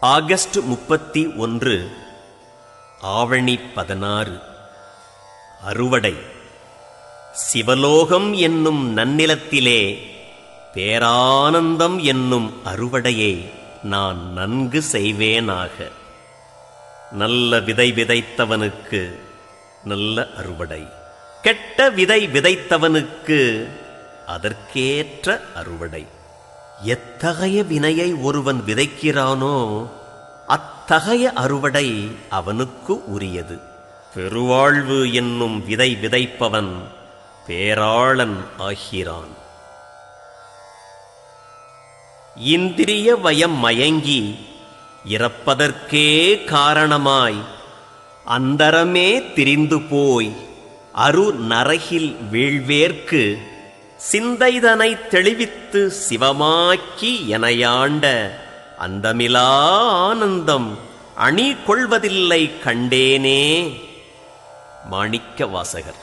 August முப்பத்தி ஒன்று ஆவணி பதினாறு. அறுவடை. சிவலோகம் என்னும் நன்னிலத்திலே பேரானந்தம் என்னும் அறுவடையை நான் நன்கு செய்வேனாக. நல்ல விதை விதைத்தவனுக்கு நல்ல அறுவடை. கெட்ட விதை விதைத்தவனுக்கு அதற்கேற்ற அறுவடை. எத்தகைய வினையை ஒருவன் விதைக்கிறானோ அத்தகைய அறுவடை அவனுக்கு உரியது. பெருவாழ்வு என்னும் விதை விதைப்பவன் பேராளன் ஆகிறான். இந்திரிய வயம் மயங்கி இறப்பதற்கே காரணமாய் அந்தரமே திரிந்து போய் அரு நரகில் வீழ்வேற்கு சிந்தைதனை தெளிவித்து சிவமாக்கி எனையாண்ட அந்தமிலா ஆனந்தம் அணி கொள்வதில்லை கண்டேனே. மாணிக்க வாசகர்